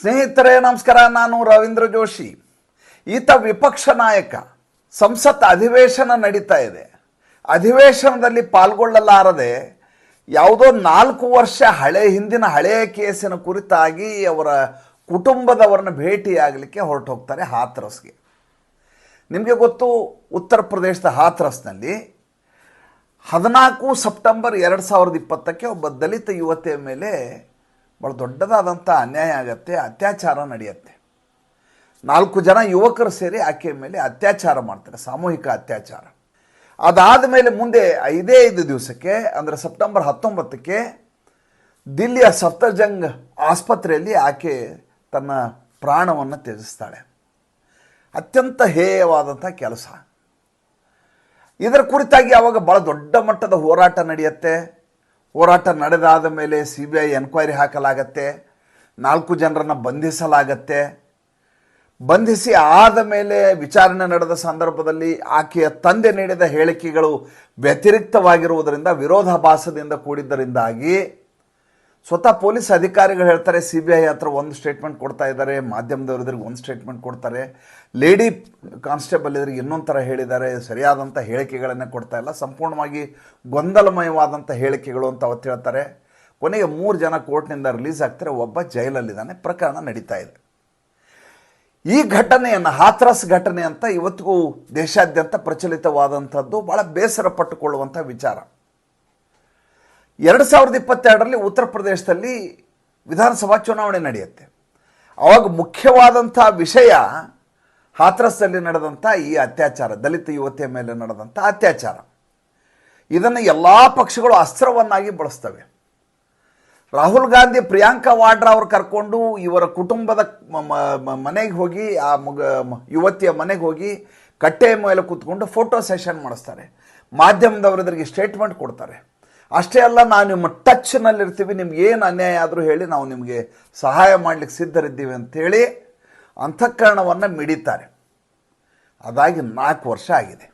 ಸ್ನೇಹಿತರೇ, ನಮಸ್ಕಾರ. ನಾನು ರವೀಂದ್ರ ಜೋಶಿ. ಈತ ವಿಪಕ್ಷ ನಾಯಕ. ಸಂಸತ್ ಅಧಿವೇಶನ ನಡೀತಾ ಇದೆ. ಅಧಿವೇಶನದಲ್ಲಿ ಪಾಲ್ಗೊಳ್ಳಲಾರದೆ ಯಾವುದೋ ನಾಲ್ಕು ವರ್ಷ ಹಳೆ, ಹಿಂದಿನ ಹಳೆಯ ಕೇಸಿನ ಕುರಿತಾಗಿ ಅವರ ಕುಟುಂಬದವರನ್ನ ಭೇಟಿಯಾಗಲಿಕ್ಕೆ ಹೊರಟು ಹೋಗ್ತಾರೆ ಹಾಥ್ರಸ್ಗೆ. ನಿಮಗೆ ಗೊತ್ತು, ಉತ್ತರ ಪ್ರದೇಶದ ಹಾಥ್ರಸ್ನಲ್ಲಿ ಹದಿನಾಲ್ಕು ಸೆಪ್ಟೆಂಬರ್ ಎರಡು ಸಾವಿರದ ಇಪ್ಪತ್ತಕ್ಕೆ ಒಬ್ಬ ದಲಿತ ಯುವತಿಯ ಮೇಲೆ ಭಾಳ ದೊಡ್ಡದಾದಂಥ ಅನ್ಯಾಯ ಆಗತ್ತೆ, ಅತ್ಯಾಚಾರ ನಡೆಯುತ್ತೆ. ನಾಲ್ಕು ಜನ ಯುವಕರು ಸೇರಿ ಆಕೆಯ ಮೇಲೆ ಅತ್ಯಾಚಾರ ಮಾಡ್ತಾರೆ, ಸಾಮೂಹಿಕ ಅತ್ಯಾಚಾರ. ಅದಾದ ಮೇಲೆ ಮುಂದೆ ಐದೇ ಐದು ದಿವಸಕ್ಕೆ, ಅಂದರೆ ಸೆಪ್ಟೆಂಬರ್ ಹತ್ತೊಂಬತ್ತಕ್ಕೆ ದಿಲ್ಲಿಯ ಸಫ್ತರ್ಜಂಗ್ ಆಸ್ಪತ್ರೆಯಲ್ಲಿ ಆಕೆ ತನ್ನ ಪ್ರಾಣವನ್ನು ತ್ಯಜಿಸ್ತಾಳೆ. ಅತ್ಯಂತ ಹೇಯವಾದಂಥ ಕೆಲಸ. ಇದರ ಕುರಿತಾಗಿ ಅವಾಗ ಭಾಳ ದೊಡ್ಡ ಮಟ್ಟದ ಹೋರಾಟ ನಡೆಯುತ್ತೆ. ಹೋರಾಟ ನಡೆದಾದ ಮೇಲೆ ಸಿ ಬಿ ಐ ಎನ್ಕ್ವೈರಿ ಹಾಕಲಾಗತ್ತೆ. ನಾಲ್ಕು ಜನರನ್ನು ಬಂಧಿಸಲಾಗತ್ತೆ. ಬಂಧಿಸಿ ಆದ ಮೇಲೆ ವಿಚಾರಣೆ ನಡೆದ ಸಂದರ್ಭದಲ್ಲಿ ಆಕೆಯ ತಂದೆ ನೀಡಿದ ಹೇಳಿಕೆಗಳು ವ್ಯತಿರಿಕ್ತವಾಗಿರುವುದರಿಂದ ವಿರೋಧಾಭಾಸದಿಂದ ಕೂಡಿದ್ದರಿಂದಾಗಿ ಸ್ವತಃ ಪೊಲೀಸ್ ಅಧಿಕಾರಿಗಳು ಹೇಳ್ತಾರೆ ಸಿ ಬಿ ಐ ಹತ್ರ ಒಂದು ಸ್ಟೇಟ್ಮೆಂಟ್ ಕೊಡ್ತಾ ಇದ್ದಾರೆ, ಮಾಧ್ಯಮದವ್ರ ಎದುರಿಗೆ ಒಂದು ಸ್ಟೇಟ್ಮೆಂಟ್ ಕೊಡ್ತಾರೆ. ಲೇಡಿ ಕಾನ್ಸ್ಟೇಬಲ್ ಇದ್ರಿಗೆ ಇನ್ನೊಂದು ಥರ ಹೇಳಿದ್ದಾರೆ, ಸರಿಯಾದಂಥ ಹೇಳಿಕೆಗಳನ್ನೇ ಕೊಡ್ತಾ ಇಲ್ಲ. ಸಂಪೂರ್ಣವಾಗಿ ಗೊಂದಲಮಯವಾದಂಥ ಹೇಳಿಕೆಗಳು ಅಂತ ಅವತ್ತು ಹೇಳ್ತಾರೆ. ಕೊನೆಗೆ ಮೂರು ಜನ ಕೋರ್ಟ್ನಿಂದ ರಿಲೀಸ್ ಆಗ್ತಾರೆ, ಒಬ್ಬ ಜೈಲಲ್ಲಿದ್ದಾನೆ, ಪ್ರಕರಣ ನಡೀತಾ ಇದೆ. ಈ ಘಟನೆಯನ್ನು, ಹಾಥ್ರಸ್ ಘಟನೆ ಅಂತ ಇವತ್ತಿಗೂ ದೇಶಾದ್ಯಂತ ಪ್ರಚಲಿತವಾದಂಥದ್ದು ಭಾಳ ಬೇಸರ ಪಟ್ಟುಕೊಳ್ಳುವಂಥ ವಿಚಾರ. ಎರಡು ಸಾವಿರದ ಇಪ್ಪತ್ತೆರಡರಲ್ಲಿ ಉತ್ತರ ಪ್ರದೇಶದಲ್ಲಿ ವಿಧಾನಸಭಾ ಚುನಾವಣೆ ನಡೆಯುತ್ತೆ. ಅವಾಗ ಮುಖ್ಯವಾದಂಥ ವಿಷಯ ಹಾಥ್ರಸ್ಸಲ್ಲಿ ನಡೆದಂಥ ಈ ಅತ್ಯಾಚಾರ, ದಲಿತ ಯುವತಿಯ ಮೇಲೆ ನಡೆದಂಥ ಅತ್ಯಾಚಾರ. ಇದನ್ನು ಎಲ್ಲ ಪಕ್ಷಗಳು ಅಸ್ತ್ರವನ್ನಾಗಿ ಬಳಸ್ತವೆ. ರಾಹುಲ್ ಗಾಂಧಿ ಪ್ರಿಯಾಂಕಾ ವಾಡ್ರಾ ಅವ್ರು ಕರ್ಕೊಂಡು ಇವರ ಕುಟುಂಬದ ಮನೆಗೆ ಹೋಗಿ, ಆ ಮಗ ಯುವತಿಯ ಮನೆಗೆ ಹೋಗಿ ಕಟ್ಟೆಯ ಮೇಲೆ ಕೂತ್ಕೊಂಡು ಫೋಟೋ ಸೆಷನ್ ಮಾಡಿಸ್ತಾರೆ. ಮಾಧ್ಯಮದವರು ಇದರಿಗೆ ಸ್ಟೇಟ್ಮೆಂಟ್ ಕೊಡ್ತಾರೆ. ಅಷ್ಟೇ ಅಲ್ಲ ನಾವು ನಿಮ್ಮ ಟಚ್ನಲ್ಲಿರ್ತೀವಿ ನಿಮ್ಗೆ ಏನು ಅನ್ಯಾಯ ಆದರೂ ಹೇಳಿ ನಾವು ನಿಮಗೆ ಸಹಾಯ ಮಾಡಲಿಕ್ಕೆ ಸಿದ್ಧರಿದ್ದೀವಿ ಅಂಥೇಳಿ ಅಂತಃಕರಣವನ್ನು ಮಿಡಿತಾರೆ. ಅದಾಗಿ ನಾಲ್ಕು ವರ್ಷ ಆಗಿದೆ.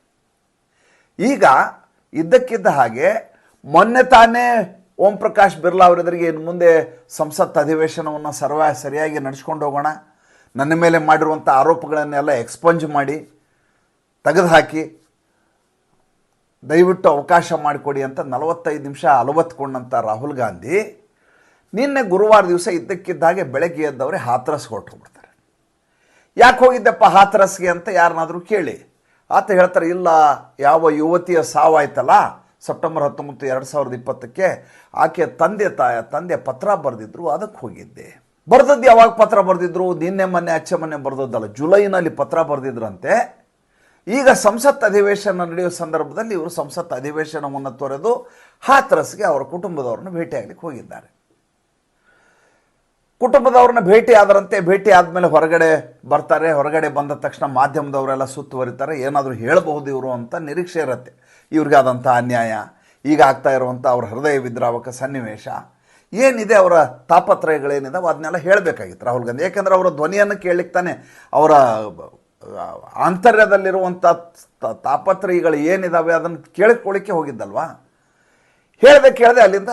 ಈಗ ಇದ್ದಕ್ಕಿದ್ದ ಹಾಗೆ ಮೊನ್ನೆ ತಾನೇ ಓಂ ಪ್ರಕಾಶ್ ಬಿರ್ಲಾ ಅವರೆದುರಿಗೆ ಇನ್ನು ಮುಂದೆ ಸಂಸತ್ ಅಧಿವೇಶನವನ್ನು ಸರ್ವ ಸರಿಯಾಗಿ ನಡೆಸ್ಕೊಂಡು ಹೋಗೋಣ. ನನ್ನ ಮೇಲೆ ಮಾಡಿರುವಂಥ ಆರೋಪಗಳನ್ನೆಲ್ಲ ಎಕ್ಸ್ಪಂಜ್ ಮಾಡಿ, ತೆಗೆದುಹಾಕಿ ದಯವಿಟ್ಟು ಅವಕಾಶ ಮಾಡಿಕೊಡಿ ಅಂತ ನಲವತ್ತೈದು ನಿಮಿಷ ಅಲವತ್ಕೊಂಡಂಥ ರಾಹುಲ್ ಗಾಂಧಿ ನಿನ್ನೆ ಗುರುವಾರ ದಿವಸ ಇದ್ದಕ್ಕಿದ್ದಾಗೆ ಬೆಳಗ್ಗೆ ಎದ್ದವರೇ ಹಾತ್ರಸ್ ಹೊರಟೋಗ್ಬಿಡ್ತಾರೆ. ಯಾಕೆ ಹೋಗಿದ್ದಪ್ಪ ಹಾಥರಸ್ಗೆ ಅಂತ ಯಾರನ್ನಾದರೂ ಕೇಳಿ. ಆತ ಹೇಳ್ತಾರೆ, ಇಲ್ಲ, ಯಾವ ಯುವತಿಯ ಸಾವಾಯ್ತಲ್ಲ, ಸೆಪ್ಟೆಂಬರ್ ಹತ್ತೊಂಬತ್ತು ಎರಡು ಸಾವಿರದ ಇಪ್ಪತ್ತಕ್ಕೆ ಆಕೆ ತಂದೆ ತಾಯ ತಂದೆ ಪತ್ರ ಬರೆದಿದ್ರು, ಅದಕ್ಕೆ ಹೋಗಿದ್ದೆ. ಬರೆದದ್ದು ಯಾವಾಗ ಪತ್ರ ಬರೆದಿದ್ರು? ನಿನ್ನೆ ಮೊನ್ನೆ, ಅಚ್ಚೆ ಮೊನ್ನೆ ಬರೆದದ್ದಲ್ಲ. ಜುಲೈನಲ್ಲಿ ಪತ್ರ ಬರೆದಿದ್ರಂತೆ. ಈಗ ಸಂಸತ್ ಅಧಿವೇಶನ ನಡೆಯುವ ಸಂದರ್ಭದಲ್ಲಿ ಇವರು ಸಂಸತ್ ಅಧಿವೇಶನವನ್ನು ತೊರೆದು ಹಾಥ್ರಸ್ಗೆ ಅವರ ಕುಟುಂಬದವರನ್ನು ಭೇಟಿಯಾಗಲಿಕ್ಕೆ ಹೋಗಿದ್ದಾರೆ. ಕುಟುಂಬದವ್ರನ್ನ ಭೇಟಿ ಆದರಂತೆ ಭೇಟಿ ಆದಮೇಲೆ ಹೊರಗಡೆ ಬರ್ತಾರೆ, ಹೊರಗಡೆ ಬಂದ ತಕ್ಷಣ ಮಾಧ್ಯಮದವರೆಲ್ಲ ಸುತ್ತುವರಿತಾರೆ, ಏನಾದರೂ ಹೇಳಬಹುದು ಇವರು ಅಂತ ನಿರೀಕ್ಷೆ ಇರುತ್ತೆ. ಇವ್ರಿಗಾದಂಥ ಅನ್ಯಾಯ, ಈಗ ಆಗ್ತಾ ಇರುವಂಥ ಅವ್ರ ಹೃದಯ ವಿದ್ರಾವಕ ಸನ್ನಿವೇಶ, ಏನಿದೆ ಅವರ ತಾಪತ್ರಯಗಳೇನಿದಾವೆ ಅದನ್ನೆಲ್ಲ ಹೇಳಬೇಕಾಗಿತ್ತು ರಾಹುಲ್ ಗಾಂಧಿ. ಯಾಕೆಂದರೆ ಅವರ ಧ್ವನಿಯನ್ನು ಕೇಳಲಿಕ್ಕೆ ತಾನೆ ಅವರ ಆಂತರ್ಯದಲ್ಲಿರುವಂಥ ತಾಪತ್ರಯಗಳು ಏನಿದಾವೆ ಅದನ್ನು ಕೇಳಿಕೊಳ್ಳಿಕ್ಕೆ ಹೋಗಿದ್ದಲ್ವಾ? ಹೇಳಿದೆ ಕೇಳದೆ ಅಲ್ಲಿಂದ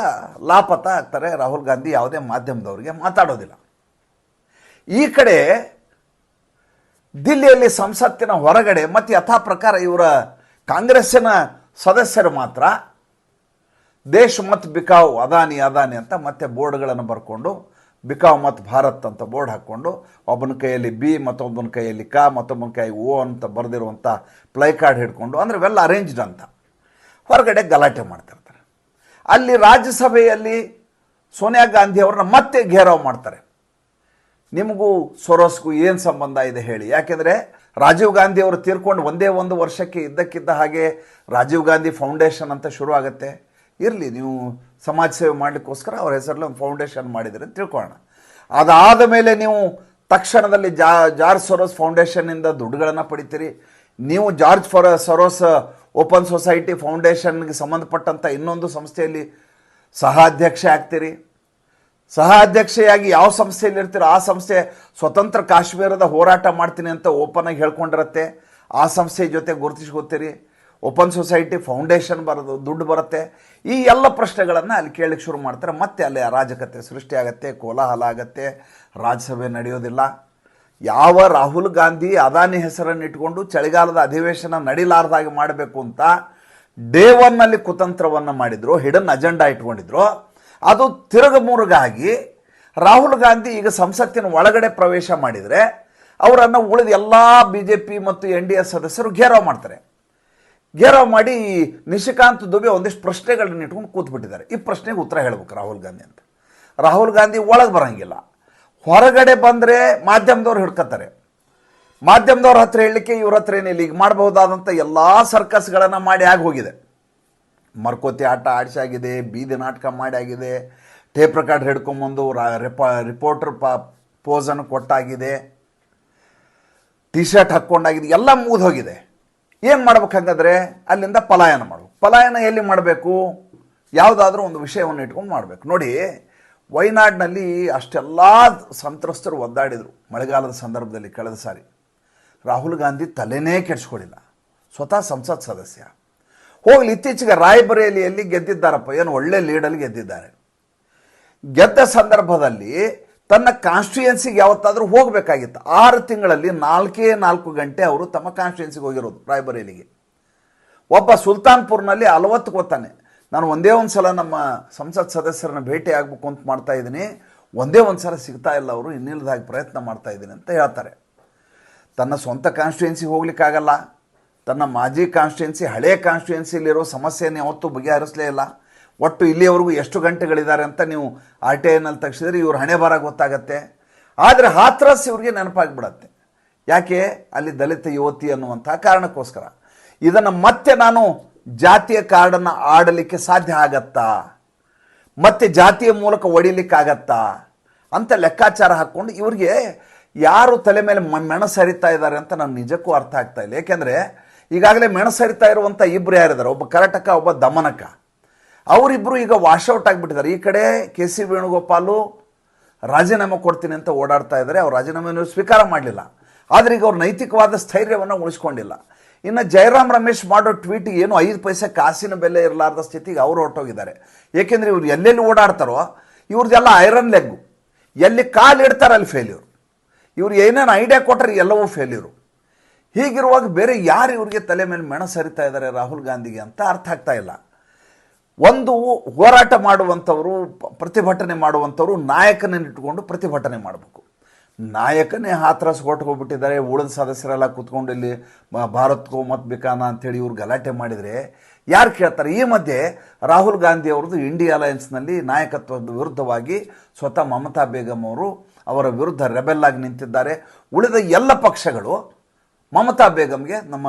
ಲಾಪತ ಆಗ್ತಾರೆ. ರಾಹುಲ್ ಗಾಂಧಿ ಯಾವುದೇ ಮಾಧ್ಯಮದವರಿಗೆ ಮಾತಾಡೋದಿಲ್ಲ. ಈ ಕಡೆ ದಿಲ್ಲಿಯಲ್ಲಿ ಸಂಸತ್ತಿನ ಹೊರಗಡೆ ಮತ್ತು ಯಥಾ ಪ್ರಕಾರ ಇವರ ಕಾಂಗ್ರೆಸ್ಸಿನ ಸದಸ್ಯರು ಮಾತ್ರ ದೇಶ್ ಮತ್ತು ಬಿಕಾವ್ ಅದಾನಿ ಅದಾನಿ ಅಂತ ಮತ್ತೆ ಬೋರ್ಡ್ಗಳನ್ನು ಬರ್ಕೊಂಡು ಬಿಕಾವ್ ಮತ್ತು ಭಾರತ್ ಅಂತ ಬೋರ್ಡ್ ಹಾಕ್ಕೊಂಡು ಒಬ್ಬನ ಕೈಯಲ್ಲಿ ಬಿ ಮತ್ತೊಬ್ಬನ ಕೈಯಲ್ಲಿ ಕ ಮತ್ತೊಬ್ಬನ ಕೈ ಓ ಅಂತ ಬರೆದಿರುವಂಥ ಪ್ಲೈ ಕಾರ್ಡ್ ಹಿಡ್ಕೊಂಡು, ಅಂದರೆ ವೆಲ್ ಅರೇಂಜ್ಡ್ ಅಂತ. ಹೊರಗಡೆ ಗಲಾಟೆ ಮಾಡ್ತಿರ್ತಾರೆ ಅಲ್ಲಿ ರಾಜ್ಯಸಭೆಯಲ್ಲಿ ಸೋನಿಯಾ ಗಾಂಧಿ ಅವ್ರನ್ನ ಮತ್ತೆ ಘೇರಾವ್ ಮಾಡ್ತಾರೆ. ನಿಮಗೂ ಸೊರೋಸ್ಗೂ ಏನು ಸಂಬಂಧ ಇದೆ ಹೇಳಿ. ಯಾಕೆಂದರೆ ರಾಜೀವ್ ಗಾಂಧಿ ಅವರು ತೀರ್ಕೊಂಡು ಒಂದೇ ಒಂದು ವರ್ಷಕ್ಕೆ ಇದ್ದಕ್ಕಿದ್ದ ಹಾಗೆ ರಾಜೀವ್ ಗಾಂಧಿ ಫೌಂಡೇಶನ್ ಅಂತ ಶುರು ಆಗುತ್ತೆ ಇರಲಿ, ನೀವು ಸಮಾಜ ಸೇವೆ ಮಾಡಲಿಕ್ಕೋಸ್ಕರ ಅವ್ರ ಹೆಸರಲ್ಲಿ ಒಂದು ಫೌಂಡೇಶನ್ ಮಾಡಿದರೆ ಅಂತ ತಿಳ್ಕೊಳ್ಳೋಣ. ಅದಾದ ಮೇಲೆ ನೀವು ತಕ್ಷಣದಲ್ಲಿ ಜಾ, ಜಾರ್ಜ್ ಸರೋಸ್ ಫೌಂಡೇಶನ್ನಿಂದ ದುಡ್ಡುಗಳನ್ನು ಪಡಿತೀರಿ. ನೀವು George for, Soros open society ಫೌಂಡೇಶನ್ಗೆ ಸಂಬಂಧಪಟ್ಟಂಥ ಇನ್ನೊಂದು ಸಂಸ್ಥೆಯಲ್ಲಿ ಸಹ ಅಧ್ಯಕ್ಷ ಆಗ್ತೀರಿ. ಸಹ ಅಧ್ಯಕ್ಷೆಯಾಗಿ ಯಾವ ಸಂಸ್ಥೆಯಲ್ಲಿ ಇರ್ತೀರೋ ಆ ಸಂಸ್ಥೆ ಸ್ವತಂತ್ರ ಕಾಶ್ಮೀರದ ಹೋರಾಟ ಮಾಡ್ತೀನಿ ಅಂತ ಓಪನ್ ಆಗಿ ಹೇಳ್ಕೊಂಡಿರತ್ತೆ. ಆ ಸಂಸ್ಥೆ ಜೊತೆ ಗುರುತಿಸ್ಕೋತೀರಿ. ಓಪನ್ ಸೊಸೈಟಿ, ಫೌಂಡೇಶನ್ ಬರೋದು, ದುಡ್ಡು ಬರುತ್ತೆ. ಈ ಎಲ್ಲ ಪ್ರಶ್ನೆಗಳನ್ನು ಅಲ್ಲಿ ಕೇಳಲಿಕ್ಕೆ ಶುರು ಮಾಡ್ತಾರೆ. ಮತ್ತೆ ಅಲ್ಲಿ ಅರಾಜಕತೆ ಸೃಷ್ಟಿಯಾಗತ್ತೆ ಕೋಲಾಹಲ ಆಗತ್ತೆ, ರಾಜ್ಯಸಭೆ ನಡೆಯೋದಿಲ್ಲ. ಯಾವ ರಾಹುಲ್ ಗಾಂಧಿ ಅದಾನಿ ಹೆಸರನ್ನು ಇಟ್ಕೊಂಡು ಚಳಿಗಾಲದ ಅಧಿವೇಶನ ನಡೀಲಾರ್ದಾಗಿ ಮಾಡಬೇಕು ಅಂತ ಡೇ ಒನ್ನಲ್ಲಿ ಕುತಂತ್ರವನ್ನು ಮಾಡಿದ್ರು, ಹಿಡನ್ ಅಜೆಂಡಾ ಇಟ್ಕೊಂಡಿದ್ರು. ಅದು ತಿರುಗಮುರುಗಾಗಿ ರಾಹುಲ್ ಗಾಂಧಿ ಈಗ ಸಂಸತ್ತಿನ ಒಳಗಡೆ ಪ್ರವೇಶ ಮಾಡಿದರೆ ಅವರನ್ನು ಉಳಿದ ಎಲ್ಲ ಬಿ ಜೆ ಪಿ ಮತ್ತು ಎನ್ ಡಿ ಎ ಸದಸ್ಯರು ಘೇರಾವ್ ಮಾಡ್ತಾರೆ. ಘೇರಾವ್ ಮಾಡಿ ನಿಶಿಕಾಂತ್ ದುಬೆ ಒಂದಿಷ್ಟು ಪ್ರಶ್ನೆಗಳನ್ನ ಇಟ್ಕೊಂಡು ಕೂತ್ಬಿಟ್ಟಿದ್ದಾರೆ. ಈ ಪ್ರಶ್ನೆಗೆ ಉತ್ತರ ಹೇಳ್ಬೇಕು ರಾಹುಲ್ ಗಾಂಧಿ ಅಂತ. ರಾಹುಲ್ ಗಾಂಧಿ ಒಳಗೆ ಬರೋಂಗಿಲ್ಲ. ಹೊರಗಡೆ ಬಂದರೆ ಮಾಧ್ಯಮದವ್ರು ಹಿಡ್ಕೊತಾರೆ ಮಾಧ್ಯಮದವ್ರ ಹತ್ರ ಹೇಳಲಿಕ್ಕೆ ಇವ್ರ ಹತ್ರ ಏನಿಲ್ಲ ಈಗ ಮಾಡಬಹುದಾದಂಥ ಎಲ್ಲ ಸರ್ಕಸ್ಗಳನ್ನು ಮಾಡಿ ಆಗಿ ಹೋಗಿದೆ. ಮರ್ಕೋತಿ ಆಟ ಆಡಿಸಾಗಿದೆ, ಬೀದಿ ನಾಟಕ ಮಾಡಿ ಆಗಿದೆ, ಟೇಪ್ ರೆಕಾರ್ಡ್ ಹಿಡ್ಕೊಂಬಂದು ರಿಪ ರಿಪೋರ್ಟರ್ ಪ ಪೋಸನ್ನು ಕೊಟ್ಟಾಗಿದೆ ಟಿ ಶರ್ಟ್ ಹಾಕ್ಕೊಂಡಾಗಿದೆ, ಎಲ್ಲ ಮುಗಿದು ಹೋಗಿದೆ. ಏನು ಮಾಡ್ಬೇಕು ಹಾಗಾದ್ರೆ ಅಲ್ಲಿಂದ ಪಲಾಯನ ಮಾಡಬೇಕು ಪಲಾಯನ ಎಲ್ಲಿ ಮಾಡಬೇಕು? ಯಾವುದಾದ್ರೂ ಒಂದು ವಿಷಯವನ್ನು ಇಟ್ಕೊಂಡು ಮಾಡಬೇಕು. ನೋಡಿ ವಯನಾಡಿನಲ್ಲಿ ಅಷ್ಟೆಲ್ಲ ಸಂತ್ರಸ್ತರು ಒದ್ದಾಡಿದರು ಮಳೆಗಾಲದ ಸಂದರ್ಭದಲ್ಲಿ ಕಳೆದ ಸಾರಿ. ರಾಹುಲ್ ಗಾಂಧಿ ತಲೆನೇ ಕೆಡಿಸ್ಕೊಳ್ಳಿಲ್ಲ ಸ್ವತಃ ಸಂಸತ್ ಸದಸ್ಯ. ಹೋಗಲಿ, ಇತ್ತೀಚೆಗೆ ರಾಯಬರೇಲಿಯಲ್ಲಿ ಗೆದ್ದಿದ್ದಾರಪ್ಪ. ಏನು ಒಳ್ಳೆ ಲೀಡಲ್ಲಿ ಗೆದ್ದಿದ್ದಾರೆ. ಗೆದ್ದ ಸಂದರ್ಭದಲ್ಲಿ ತನ್ನ ಕಾನ್ಸ್ಟಿಟ್ಯೂಯನ್ಸಿಗೆ ಯಾವತ್ತಾದರೂ ಹೋಗಬೇಕಾಗಿತ್ತು. ಆರು ತಿಂಗಳಲ್ಲಿ ನಾಲ್ಕೇ ನಾಲ್ಕು ಗಂಟೆ ಅವರು ತಮ್ಮ ಕಾನ್ಸ್ಟಿಟ್ಯೂಯೆನ್ಸಿಗೆ ಹೋಗಿರೋದು ರಾಯಬರೇಲಿಗೆ. ಒಬ್ಬ ಸುಲ್ತಾನ್ಪುರ್ನಲ್ಲಿ ಅಲವತ್ತು ಗೊತ್ತಾನೆ. ನಾನು ಒಂದೇ ಒಂದು ಸಲ ನಮ್ಮ ಸಂಸತ್ ಸದಸ್ಯರನ್ನ ಭೇಟಿ ಆಗಬೇಕು ಅಂತ ಮಾಡ್ತಾ ಇದ್ದೀನಿ. ಒಂದೇ ಒಂದು ಸಲ ಸಿಗ್ತಾ ಇಲ್ಲ ಅವರು ಇನ್ನಿಲ್ಲದಾಗಿ ಪ್ರಯತ್ನ ಮಾಡ್ತಾ ಇದ್ದೀನಿ ಅಂತ ಹೇಳ್ತಾರೆ. ತನ್ನ ಸ್ವಂತ ಕಾನ್ಸ್ಟಿಟ್ಯೂಯೆನ್ಸಿಗೆ ಹೋಗ್ಲಿಕ್ಕಾಗಲ್ಲ. ತನ್ನ ಮಾಜಿ ಕಾನ್ಸ್ಟಿಟ್ಯೂಯೆನ್ಸಿ ಹಳೆಯ ಕಾನ್ಸ್ಟಿಟ್ಯೂನ್ಸಿಲಿರೋ ಸಮಸ್ಯೆಯನ್ನು ಯಾವತ್ತೂ ಬಗೆಹರಿಸಲೇ ಇಲ್ಲ. ಒಟ್ಟು ಇಲ್ಲಿಯವರೆಗೂ ಎಷ್ಟು ಗಂಟೆಗಳಿದ್ದಾರೆ ಅಂತ ನೀವು ಆರ್ ಟಿ ಐನಲ್ಲಿ ತಗ್ಸಿದ್ರೆ ಇವ್ರ ಹಣೆ ಬರ ಗೊತ್ತಾಗತ್ತೆ. ಆದರೆ ಹಾತ್ರಸ್ ಇವ್ರಿಗೆ ನೆನಪಾಗ್ಬಿಡತ್ತೆ. ಯಾಕೆ? ಅಲ್ಲಿ ದಲಿತ ಯುವತಿ ಅನ್ನುವಂಥ ಕಾರಣಕ್ಕೋಸ್ಕರ. ಇದನ್ನು ಮತ್ತೆ ನಾನು ಜಾತಿಯ ಕಾರ್ಡನ್ನು ಆಡಲಿಕ್ಕೆ ಸಾಧ್ಯ ಆಗತ್ತಾ? ಮತ್ತೆ ಜಾತಿಯ ಮೂಲಕ ಒಡಿಲಿಕ್ಕಾಗತ್ತಾ? ಅಂತ ಲೆಕ್ಕಾಚಾರ ಹಾಕ್ಕೊಂಡು ಇವ್ರಿಗೆ ಯಾರು ತಲೆ ಮೇಲೆ ಮೆಣಸರಿತಾ ಇದ್ದಾರೆ ಅಂತ ನಾನು ನಿಜಕ್ಕೂ ಅರ್ಥ ಆಗ್ತಾ ಇಲ್ಲ. ಏಕೆಂದರೆ ಈಗಾಗಲೇ ಮೆಣಸರಿತಾ ಇರುವಂಥ ಇಬ್ಬರು ಯಾರಿದ್ದಾರೆ? ಒಬ್ಬ ಕರಟಕ, ಒಬ್ಬ ದಮನಕ. ಅವರಿಬ್ಬರು ಈಗ ವಾಶೌಟ್ ಆಗಿಬಿಟ್ಟಿದ್ದಾರೆ. ಈ ಕಡೆ ಕೆ ಸಿ ವೇಣುಗೋಪಾಲು ರಾಜೀನಾಮೆ ಕೊಡ್ತೀನಿ ಅಂತ ಓಡಾಡ್ತಾ ಇದ್ದಾರೆ. ಅವ್ರು ರಾಜೀನಾಮೆಯನ್ನು ಸ್ವೀಕಾರ ಮಾಡಲಿಲ್ಲ. ಆದರೆ ಈಗ ಅವ್ರು ನೈತಿಕವಾದ ಸ್ಥೈರ್ಯವನ್ನು ಉಳಿಸ್ಕೊಂಡಿಲ್ಲ. ಇನ್ನು ಜಯರಾಮ್ ರಮೇಶ್ ಮಾಡೋ ಟ್ವೀಟ್ ಏನು ಐದು ಪೈಸೆ ಕಾಸಿನ ಬೆಲೆ ಇರಲಾರ್ದ ಸ್ಥಿತಿಗೆ ಅವರು ಹೊರಟೋಗಿದ್ದಾರೆ. ಏಕೆಂದರೆ ಇವ್ರು ಎಲ್ಲೆಲ್ಲಿ ಓಡಾಡ್ತಾರೋ, ಇವ್ರದ್ದೆಲ್ಲ ಐರನ್ ಲೆಗ್ಗು ಎಲ್ಲಿ ಕಾಲು ಇಡ್ತಾರೆ ಅಲ್ಲಿ ಫೇಲ್ಯೂರ್ ಇವ್ರು ಏನೇನು ಐಡಿಯಾ ಕೊಟ್ಟರೆ ಎಲ್ಲವೂ ಫೇಲ್ಯೂರು ಹೀಗಿರುವಾಗ ಬೇರೆ ಯಾರು ಇವರಿಗೆ ತಲೆ ಮೇಲೆ ಮೆಣ ಸರಿತಾ ಇದ್ದಾರೆ ರಾಹುಲ್ ಗಾಂಧಿಗೆ ಅಂತ ಅರ್ಥ ಆಗ್ತಾ ಇಲ್ಲ. ಒಂದು ಹೋರಾಟ ಮಾಡುವಂಥವರು, ಪ್ರತಿಭಟನೆ ಮಾಡುವಂಥವರು ನಾಯಕನನ್ನು ಇಟ್ಕೊಂಡು ಪ್ರತಿಭಟನೆ ಮಾಡಬೇಕು. ನಾಯಕನೇ ಹಾತ್ರಸ್ ಹೋಗ್ಬಿಟ್ಟಿದ್ದಾರೆ, ಉಳಿದ ಸದಸ್ಯರೆಲ್ಲ ಕೂತ್ಕೊಂಡು ಇಲ್ಲಿ ಭಾರತಕ್ಕೂ ಭಾರತ್ಕೋ ಮತ್ ಬೇಕಾನ ಅಂತೇಳಿ ಇವ್ರು ಗಲಾಟೆ ಮಾಡಿದರೆ ಯಾರು ಕೇಳ್ತಾರೆ? ಈ ಮಧ್ಯೆ ರಾಹುಲ್ ಗಾಂಧಿ ಅವ್ರದ್ದು ಇಂಡಿಯಾ ಅಲಯನ್ಸ್ನಲ್ಲಿ ನಾಯಕತ್ವದ ವಿರುದ್ಧವಾಗಿ ಸ್ವತಃ ಮಮತಾ ಬೇಗಂ ಅವರು ಅವರ ವಿರುದ್ಧ ರೆಬೆಲ್ ಆಗಿ ನಿಂತಿದ್ದಾರೆ. ಉಳಿದ ಎಲ್ಲ ಪಕ್ಷಗಳು ಮಮತಾ ಬೇಗಂಗೆ ನಮ್ಮ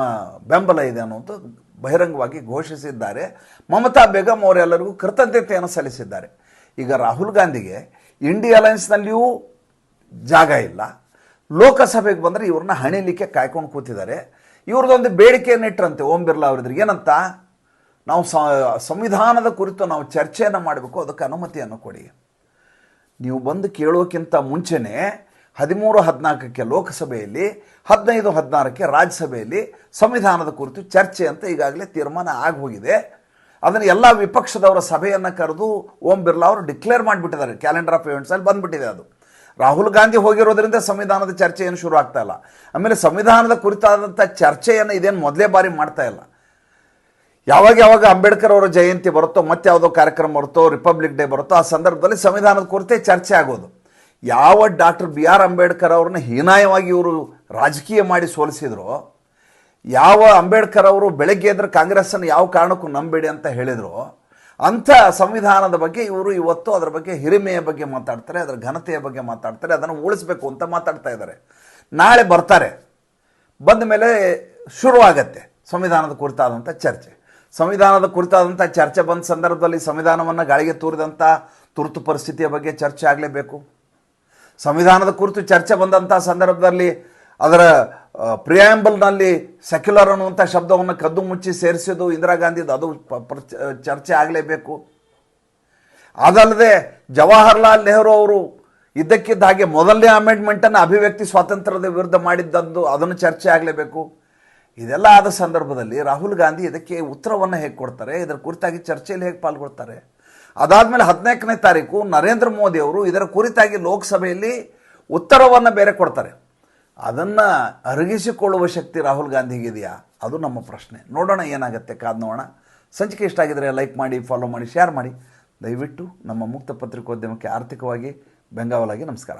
ಬೆಂಬಲ ಇದೆ ಅನ್ನೋದು ಬಹಿರಂಗವಾಗಿ ಘೋಷಿಸಿದ್ದಾರೆ. ಮಮತಾ ಬೇಗಂ ಅವರೆಲ್ಲರಿಗೂ ಕೃತಜ್ಞತೆಯನ್ನು ಸಲ್ಲಿಸಿದ್ದಾರೆ. ಈಗ ರಾಹುಲ್ ಗಾಂಧಿಗೆ ಇಂಡಿಯಾ ಅಲಯನ್ಸ್ನಲ್ಲಿಯೂ ಜಾಗ ಇಲ್ಲ. ಲೋಕಸಭೆಗೆ ಬಂದರೆ ಇವ್ರನ್ನ ಹಣಿಲಿಕ್ಕೆ ಕಾಯ್ಕೊಂಡು ಕೂತಿದ್ದಾರೆ. ಇವ್ರದ್ದೊಂದು ಬೇಡಿಕೆಯನ್ನು ಇಟ್ಟರಂತೆ ಓಂ ಬಿರ್ಲಾ ಅವರಿದ್ರೆ ಏನಂತ? ನಾವು ಸಂವಿಧಾನದ ಕುರಿತು ನಾವು ಚರ್ಚೆಯನ್ನು ಮಾಡಬೇಕು. ಅದಕ್ಕೆ ಅನುಮತಿಯನ್ನು ಕೊಡಿ. ನೀವು ಬಂದು ಕೇಳೋಕ್ಕಿಂತ ಮುಂಚೆನೇ ಹದಿಮೂರು, ಹದಿನಾಲ್ಕಕ್ಕೆ ಲೋಕಸಭೆಯಲ್ಲಿ, ಹದಿನೈದು, ಹದಿನಾರಕ್ಕೆ ರಾಜ್ಯಸಭೆಯಲ್ಲಿ ಸಂವಿಧಾನದ ಕುರಿತು ಚರ್ಚೆ ಅಂತ ಈಗಾಗಲೇ ತೀರ್ಮಾನ ಆಗಿ ಹೋಗಿದೆ. ಅದನ್ನು ಎಲ್ಲ ವಿಪಕ್ಷದವರ ಸಭೆಯನ್ನು ಕರೆದು ಓಂ ಬಿರ್ಲಾ ಅವರು ಡಿಕ್ಲೇರ್ ಮಾಡಿಬಿಟ್ಟಿದ್ದಾರೆ. ಕ್ಯಾಲೆಂಡರ್ ಆಫ್ ಇವೆಂಟ್ಸಲ್ಲಿ ಬಂದ್ಬಿಟ್ಟಿದೆ ಅದು. ರಾಹುಲ್ ಗಾಂಧಿ ಹೋಗಿರೋದ್ರಿಂದ ಸಂವಿಧಾನದ ಚರ್ಚೆ ಏನು ಶುರು ಆಗ್ತಾ ಇಲ್ಲ. ಆಮೇಲೆ ಸಂವಿಧಾನದ ಕುರಿತಾದಂಥ ಚರ್ಚೆಯನ್ನು ಇದೇನು ಮೊದಲೇ ಬಾರಿ ಮಾಡ್ತಾ ಇಲ್ಲ. ಯಾವಾಗ ಯಾವಾಗ ಅಂಬೇಡ್ಕರ್ ಅವರ ಜಯಂತಿ ಬರುತ್ತೋ ಮತ್ತೆ ಯಾವುದೋ ಕಾರ್ಯಕ್ರಮ ಬರುತ್ತೋ, ರಿಪಬ್ಲಿಕ್ ಡೇ ಬರುತ್ತೋ, ಆ ಸಂದರ್ಭದಲ್ಲಿ ಸಂವಿಧಾನದ ಕುರಿತೇ ಚರ್ಚೆ ಆಗೋದು. ಯಾವ ಡಾಕ್ಟರ್ ಬಿ ಆರ್ ಅಂಬೇಡ್ಕರ್ ಅವ್ರನ್ನ ಹೀನಾಯವಾಗಿ ಇವರು ರಾಜಕೀಯ ಮಾಡಿ ಸೋಲಿಸಿದ್ರು, ಯಾವ ಅಂಬೇಡ್ಕರ್ ಅವರು ಬೆಳಗ್ಗೆ ಎದ್ರೆ ಕಾಂಗ್ರೆಸ್ಸನ್ನು ಯಾವ ಕಾರಣಕ್ಕೂ ನಂಬೇಡಿ ಅಂತ ಹೇಳಿದರು, ಅಂಥ ಸಂವಿಧಾನದ ಬಗ್ಗೆ ಇವರು ಇವತ್ತು ಅದರ ಬಗ್ಗೆ ಹಿರಿಮೆಯ ಬಗ್ಗೆ ಮಾತಾಡ್ತಾರೆ, ಅದರ ಘನತೆಯ ಬಗ್ಗೆ ಮಾತಾಡ್ತಾರೆ, ಅದನ್ನು ಉಳಿಸ್ಬೇಕು ಅಂತ ಮಾತಾಡ್ತಾ ಇದ್ದಾರೆ. ನಾಳೆ ಬರ್ತಾರೆ. ಬಂದ ಮೇಲೆ ಶುರುವಾಗತ್ತೆ ಸಂವಿಧಾನದ ಕುರಿತಾದಂಥ ಚರ್ಚೆ. ಸಂವಿಧಾನದ ಕುರಿತಾದಂಥ ಚರ್ಚೆ ಬಂದ ಸಂದರ್ಭದಲ್ಲಿ ಸಂವಿಧಾನವನ್ನು ಗಾಳಿಗೆ ತೂರಿದಂಥ ತುರ್ತು ಪರಿಸ್ಥಿತಿಯ ಬಗ್ಗೆ ಚರ್ಚೆ ಆಗಲೇಬೇಕು. ಸಂವಿಧಾನದ ಕುರಿತು ಚರ್ಚೆ ಬಂದಂಥ ಸಂದರ್ಭದಲ್ಲಿ ಅದರ ಪ್ರಿಯಾಂಬಲ್ನಲ್ಲಿ ಸೆಕ್ಯುಲರ್ ಅನ್ನುವಂಥ ಶಬ್ದವನ್ನು ಕದ್ದು ಮುಚ್ಚಿ ಸೇರಿಸೋದು ಇಂದಿರಾ ಗಾಂಧಿದು. ಅದು ಚರ್ಚೆ ಆಗಲೇಬೇಕು. ಅದಲ್ಲದೆ ಜವಾಹರ್ಲಾಲ್ ನೆಹರು ಅವರು ಇದ್ದಕ್ಕಿದ್ದ ಹಾಗೆ ಮೊದಲನೇ ಅಮೆಂಡ್ಮೆಂಟನ್ನು ಅಭಿವ್ಯಕ್ತಿ ಸ್ವಾತಂತ್ರ್ಯದ ವಿರುದ್ಧ ಮಾಡಿದ್ದದ್ದು ಅದನ್ನು ಚರ್ಚೆ ಆಗಲೇಬೇಕು. ಇದೆಲ್ಲ ಆದ ಸಂದರ್ಭದಲ್ಲಿ ರಾಹುಲ್ ಗಾಂಧಿ ಇದಕ್ಕೆ ಉತ್ತರವನ್ನು ಹೇಗೆ ಕೊಡ್ತಾರೆ? ಇದರ ಕುರಿತಾಗಿ ಚರ್ಚೆಯಲ್ಲಿ ಹೇಗೆ ಪಾಲ್ಗೊಳ್ತಾರೆ? ಅದಾದಮೇಲೆ ಹದಿನಾಲ್ಕನೇ ತಾರೀಕು ನರೇಂದ್ರ ಮೋದಿ ಅವರು ಇದರ ಕುರಿತಾಗಿ ಲೋಕಸಭೆಯಲ್ಲಿ ಉತ್ತರವನ್ನು ಬೇರೆ ಕೊಡ್ತಾರೆ. ಅದನ್ನು ಅರಗಿಸಿಕೊಳ್ಳುವ ಶಕ್ತಿ ರಾಹುಲ್ ಗಾಂಧಿಗೆ ಇದೆಯಾ ಅದು ನಮ್ಮ ಪ್ರಶ್ನೆ. ನೋಡೋಣ ಏನಾಗುತ್ತೆ ಕಾದ್ ನೋಡೋಣ. ಸಂಚಿಕೆ ಇಷ್ಟ ಆಗಿದರೆ ಲೈಕ್ ಮಾಡಿ, ಫಾಲೋ ಮಾಡಿ, ಶೇರ್ ಮಾಡಿ. ದಯವಿಟ್ಟು ನಮ್ಮ ಮುಕ್ತ ಪತ್ರಿಕೋದ್ಯಮಕ್ಕೆ ಆರ್ಥಿಕವಾಗಿ ಬೆಂಗಾವಲಾಗಿ ನಮಸ್ಕಾರ.